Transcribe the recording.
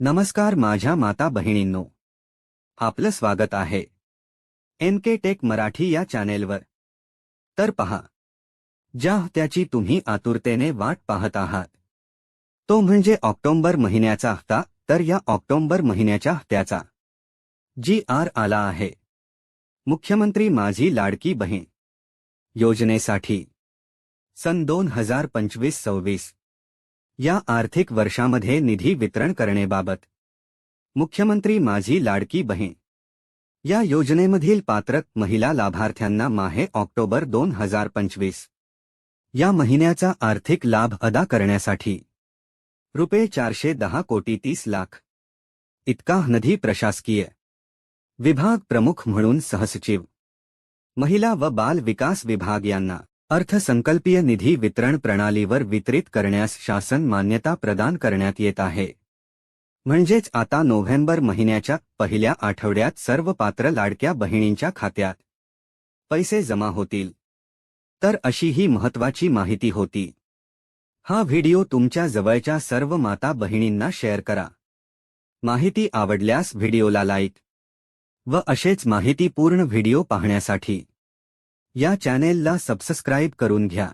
नमस्कार माझ्या माता बहिणींनो. आपलं स्वागत आहे. एम के टेक मराठी या चॅनेलवर. तर पहा. ज्या हप्त्याची तुम्ही आतुरतेने वाट पाहत आहात. तो म्हणजे ऑक्टोबर महिन्याचा हप्ता तर या ऑक्टोबर महिन्याच्या हप्त्याचा जी आर आला आहे. मुख्यमंत्री माझी लाडकी बहीण. योजनेसाठी. सन दोन हजार पंचवीस सव्वीस. या आर्थिक वर्षामध्ये निधी वितरण करण्याबाबत. मुख्यमंत्री माझी लाडकी बहीण. या योजनेमधील पात्र महिला लाभार्थ्यांना माहे ऑक्टोबर दोन हज़ार पंचवीस. या महिन्याचा आर्थिक लाभ अदा करण्यासाठी. रुपये चारशे दहा कोटी तीस लाख. इतका निधी प्रशासकीय. विभाग प्रमुख म्हणून सहसचिव. महिला व बाल विकास विभाग यांना. अर्थसंकल्पीय निधी वितरण प्रणालीवर वितरित करण्यास शासन मान्यता प्रदान करण्यात येत आहे. म्हणजेच आता नोव्हेंबर महिन्याच्या पहिल्या आठवड्यात सर्व पात्र लाडक्या बहिणींच्या खात्यात पैसे जमा होतील. तर अशी ही महत्वाची माहिती होती. हा व्हिडिओ तुमच्या जवळच्या सर्व माता बहिणींना शेअर करा. माहिती आवडल्यास व्हिडिओला लाईक व असेच माहितीपूर्ण व्हिडिओ पाहण्यासाठी या चॅनेलला सबस्क्राईब करून घ्या.